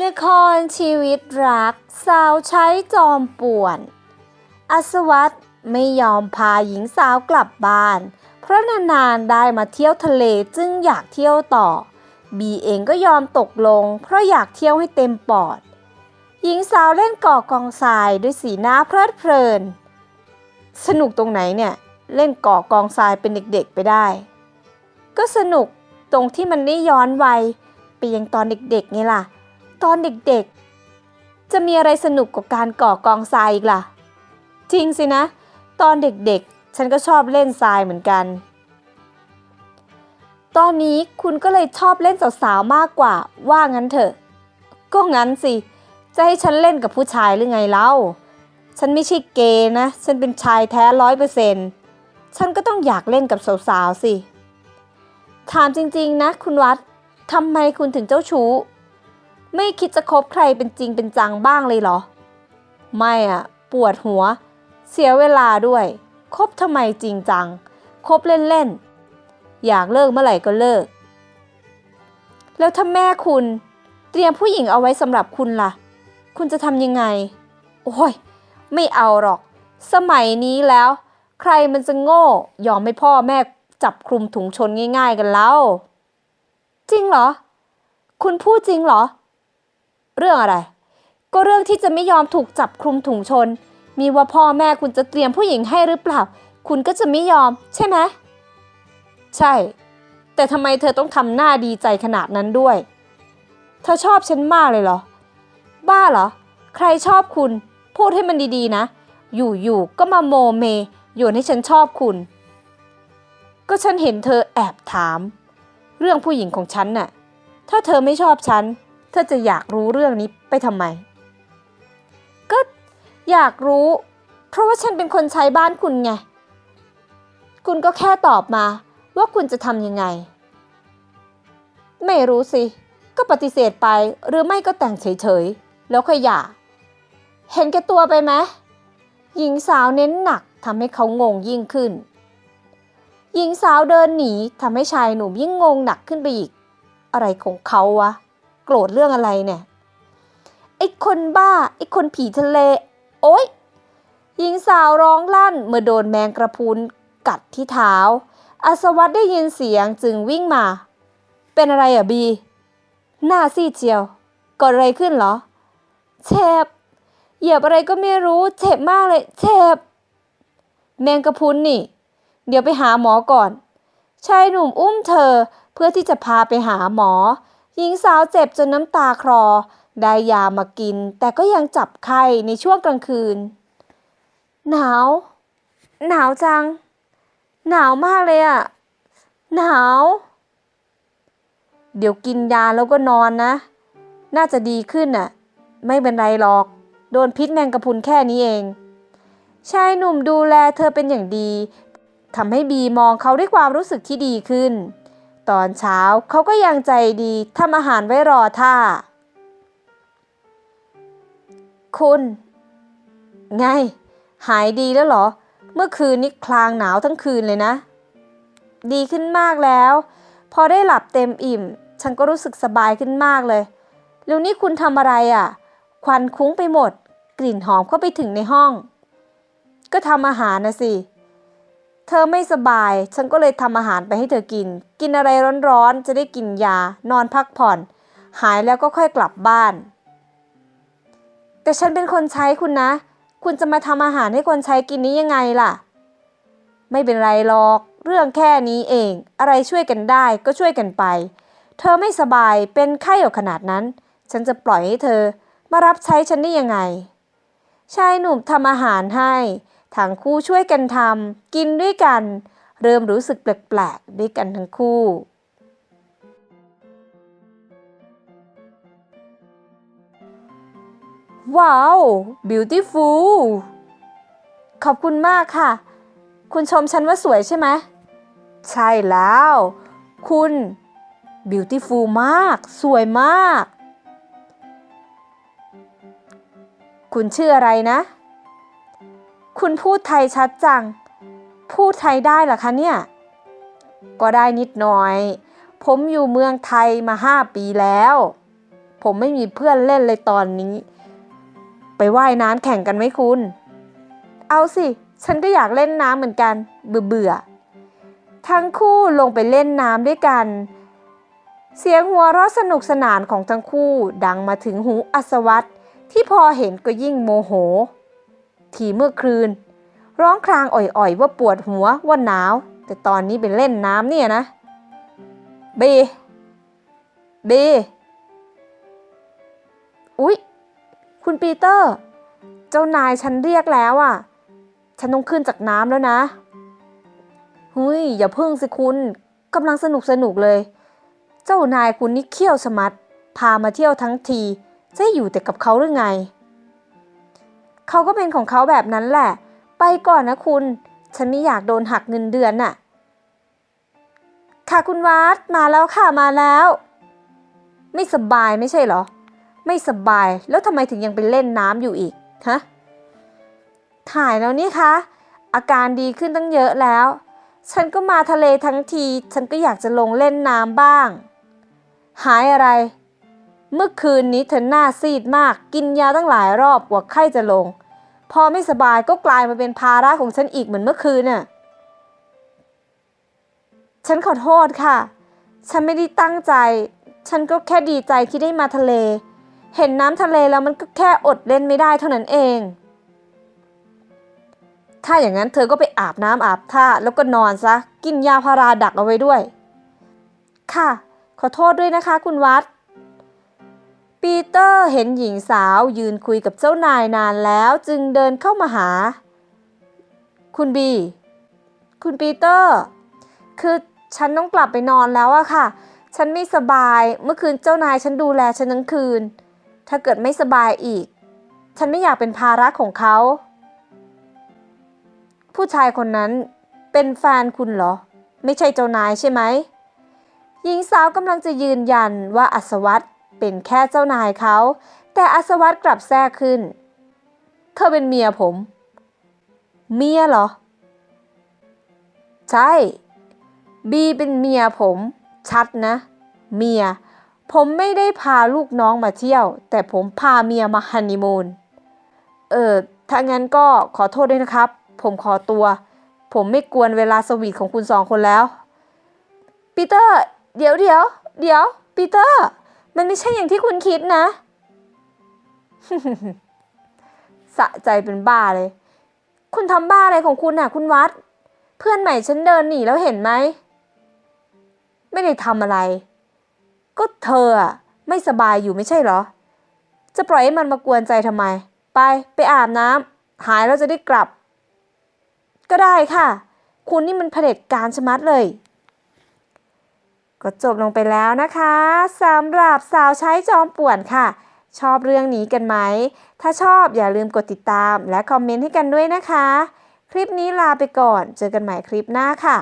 ละครชีวิตรัก สาวใช้จอมป่วน อัศวัตไม่ยอมพาหญิงสาวกลับบ้าน เพราะนานๆได้มาเที่ยวทะเลจึงอยากเที่ยวต่อ บีเองก็ยอมตกลง เพราะอยากเที่ยวให้เต็มปอด หญิงสาวเล่นก่อกองทรายด้วยสีหน้าเพลิดเพลิน สนุกตรงไหนเนี่ย เล่นก่อกองทรายเป็นเด็กๆไปได้ ก็สนุกตรงที่มันได้ย้อนวัยไปยังตอนเด็กๆไงล่ะ ตอนเด็กๆ จะมีอะไรสนุกกว่าการก่อกองทรายอีกล่ะ จริงสินะ ตอนเด็กๆ ฉันก็ชอบเล่นทรายเหมือนกัน ตอนนี้คุณก็เลยชอบเล่นสาวๆ มากกว่าว่างั้นเถอะ ก็งั้นสิ จะให้ฉันเล่นกับผู้ชายหรือไงเล่า ฉันไม่ใช่เกย์นะ ฉันเป็นชายแท้ร้อยเปอร์เซนต์ฉันก็ต้องอยากเล่นกับสาวๆ สิ ถามจริงๆ นะ คุณวัดทำไมคุณถึงเจ้าชู้ ไม่คิดจะคบใครเป็นจริงเป็นจังบ้างเลยเหรอ ไม่อะปวดหัว เสียเวลาด้วย คบทำไมจริงจัง คบเล่นๆ อยากเลิกเมื่อไหร่ก็เลิก แล้วถ้าแม่คุณ เตรียมผู้หญิงเอาไว้สำหรับคุณล่ะ คุณจะทำยังไง โอ้ย ไม่เอาหรอก สมัยนี้แล้ว ใครมันจะโง่ ยอมให้พ่อแม่จับคลุมถุงชนง่าย ๆกันแล้ว จริงเหรอ คุณพูดจริงเหรอ เรื่องอะไร ก็เรื่องที่จะไม่ยอมถูกจับคลุมถุงชน มีว่าพ่อแม่คุณจะเตรียมผู้หญิงให้หรือเปล่า คุณก็จะไม่ยอม ใช่ไหมใช่ แต่ทำไมเธอต้องทำหน้าดีใจขนาดนั้นด้วย เธอชอบฉันมากเลยเหรอ บ้าเหรอ ใครชอบคุณ พูดให้มันดีๆนะ อยู่ๆก็มาโมเมโยนให้ฉันชอบคุณ ก็ฉันเห็นเธอแอบถาม เรื่องผู้หญิงของฉันน่ะ ถ้าเธอไม่ชอบฉัน เธอจะอยากรู้เรื่องนี้ไปทำไม ก็อยากรู้ เพราะว่าฉันเป็นคนใช้บ้านคุณไง คุณก็แค่ตอบมาว่าคุณจะทำยังไง ไม่รู้สิ ก็ปฏิเสธไปหรือไม่ก็แต่งเฉยๆ แล้วค่อยหย่า เห็นแก่ตัวไปไหมหญิงสาวเน้นหนักทำให้เขางงยิ่งขึ้น หญิงสาวเดินหนีทำให้ชายหนุ่มยิ่งงงหนักขึ้นไปอีก อะไรของเขาวะ โกรธเรื่องอะไรเนี่ยไอ้คนบ้าไอ้คนผีทะเล โอ๊ยหญิงสาวร้องลั่นเมื่อโดนแมงกระพุนกัดที่เท้าอาสวัตได้ยินเสียงจึงวิ่งมา เป็นอะไรอะบี หน้าซีดเจียวเกิดอะไรขึ้นเหรอ เจ็บ เหยียบอะไรก็ไม่รู้ เจ็บมากเลย เจ็บ แมงกระพุนนี่ เดี๋ยวไปหาหมอก่อน ชายหนุ่มอุ้มเธอเพื่อที่จะพาไปหาหมอ หญิงสาวเจ็บจนน้ำตาคลอ ได้ยามากิน แต่ก็ยังจับไข้ในช่วงกลางคืน หนาว หนาวจัง หนาวมากเลยอะหนาว เดี๋ยวกินยาแล้วก็นอนนะ น่าจะดีขึ้นน่ะ ไม่เป็นไรหรอก โดนพิษแมงกะพรุนแค่นี้เอง ชายหนุ่มดูแลเธอเป็นอย่างดีทำให้บีมองเขาด้วยความรู้สึกที่ดีขึ้น ตอนเช้าเขาก็ยังใจดีทำอาหารไว้รอท่า คุณ ไง หายดีแล้วเหรอ เมื่อคืนนี้คลางหนาวทั้งคืนเลยนะ ดีขึ้นมากแล้ว พอได้หลับเต็มอิ่ม ฉันก็รู้สึกสบายขึ้นมากเลย แล้วนี่คุณทำอะไรอะ่ะ ควันคุ้งไปหมด กลิ่นหอมเข้าไปถึงในห้อง ก็ทำอาหารนะสิ เธอไม่สบาย ฉันก็เลยทำอาหารไปให้เธอกิน กินอะไรร้อนๆ จะได้กินยา นอนพักผ่อน หายแล้วก็ค่อยกลับบ้าน แต่ฉันเป็นคนใช้คุณนะ คุณจะมาทำอาหารให้คนใช้กินนี้ยังไงล่ะ ไม่เป็นไรหรอก เรื่องแค่นี้เอง อะไรช่วยกันได้ก็ช่วยกันไป เธอไม่สบาย เป็นไข้อยู่ขนาดนั้น ฉันจะปล่อยให้เธอ มารับใช้ฉันได้ยังไง ชายหนุ่มทำอาหารให้ ทั้งคู่ช่วยกันทำกินด้วยกัน เริ่มรู้สึกแปลกๆด้วยกันทั้งคู่ ว้าว beautiful ขอบคุณมากค่ะ คุณชมฉันว่าสวยใช่ไหม ใช่แล้ว คุณ beautiful มาก สวยมาก คุณชื่ออะไรนะ คุณพูดไทยชัดจัง พูดไทยได้หรอคะเนี่ย ก็ได้นิดหน่อย ผมอยู่เมืองไทยมาห้าปีแล้ว ผมไม่มีเพื่อนเล่นเลยตอนนี้ ไปว่ายน้ำแข่งกันไหมคุณ เอาสิ ฉันก็อยากเล่นน้ำเหมือนกัน เบื่อเบื่อๆทั้งคู่ลงไปเล่นน้ำด้วยกัน เสียงหัวเราะสนุกสนานของทั้งคู่ดังมาถึงหูอัศวัตที่พอเห็นก็ยิ่งโมโห ทีเมื่อคืน ร้องครางอ่อยๆ ว่าปวดหัวว่าหนาว แต่ตอนนี้ไปเล่นน้ำเนี่ยนะเบเบอุ๊ย คุณปีเตอร์ เจ้านายฉันเรียกแล้วอะ ฉันต้องขึ้นจากน้ำแล้วนะหุยอย่าพึ่งสิคุณกำลังสนุกสนุกเลย เจ้านายคุณนี่เขี้ยวสมัดพามาเที่ยวทั้งที จะอยู่แต่กับเขาหรือไง เขาก็เป็นของเขาแบบนั้นแหละ ไปก่อนนะคุณ ฉันไม่อยากโดนหักเงินเดือนน่ะ ค่ะคุณวัดมาแล้วค่ะมาแล้ว ไม่สบายไม่ใช่เหรอ ไม่สบายแล้วทำไมถึงยังไปเล่นน้ำอยู่อีกฮะถ่ายแล้วนี่คะอาการดีขึ้นตั้งเยอะแล้ว ฉันก็มาทะเลทั้งที ฉันก็อยากจะลงเล่นน้ำบ้าง หายอะไร เมื่อคืนนี้เธอหน้าซีดมาก กินยาตั้งหลายรอบกว่าไข้จะลง พอไม่สบายก็กลายมาเป็นภาระของฉันอีกเหมือนเมื่อคืนน่ะ ฉันขอโทษค่ะ ฉันไม่ได้ตั้งใจ ฉันก็แค่ดีใจที่ได้มาทะเล เห็นน้ำทะเลแล้วมันก็แค่อดเล่นไม่ได้เท่านั้นเอง ถ้าอย่างนั้นเธอก็ไปอาบน้ำอาบท่าแล้วก็นอนซะ กินยาพาราดักเอาไว้ด้วย ค่ะ ขอโทษด้วยนะคะ คุณวัด ปีเตอร์เห็นหญิงสาวยืนคุยกับเจ้านายนานแล้วจึงเดินเข้ามาหา คุณบี คุณปีเตอร์ คือฉันต้องกลับไปนอนแล้วอะค่ะ ฉันไม่สบาย เมื่อคืนเจ้านายฉันดูแลฉันทั้งคืน ถ้าเกิดไม่สบายอีก ฉันไม่อยากเป็นภาระของเขา ผู้ชายคนนั้นเป็นแฟนคุณเหรอ ไม่ใช่เจ้านายใช่ไหม หญิงสาวกำลังจะยืนยันว่าอัศวัต เป็นแค่เจ้านายเขา แต่อัศวัตกลับแทรกขึ้น เธอเป็นเมียผม เมียเหรอ ใช่ บีเป็นเมียผม ชัดนะ เมีย ผมไม่ได้พาลูกน้องมาเที่ยว แต่ผมพาเมียมาฮันนีมูน เออ ถ้างั้นก็ขอโทษด้วยนะครับ ผมขอตัว ผมไม่กวนเวลาสวีทของคุณสองคนแล้ว ปีเตอร์ เดี๋ยวเดี๋ยว เดี๋ยว ปีเตอร์ มันไม่ใช่อย่างที่คุณคิดนะ สะใจเป็นบ้าเลย คุณทำบ้าอะไรของคุณน่ะ คุณวัด เพื่อนใหม่ฉันเดินหนีแล้วเห็นไหม ไม่ได้ทำอะไร ก็เธออะไม่สบายอยู่ไม่ใช่เหรอ จะปล่อยให้มันมากวนใจทำไม ไปไปอาบน้ำหายแล้วจะได้กลับ ก็ได้ค่ะ คุณนี่มันเผด็จการชะมัดเลย ก็จบลงไปแล้วนะคะสำหรับสาวใช้จอมป่วนค่ะ ชอบเรื่องนี้กันไหม ถ้าชอบอย่าลืมกดติดตามและคอมเมนต์ให้กันด้วยนะคะ คลิปนี้ลาไปก่อน เจอกันใหม่คลิปหน้าค่ะ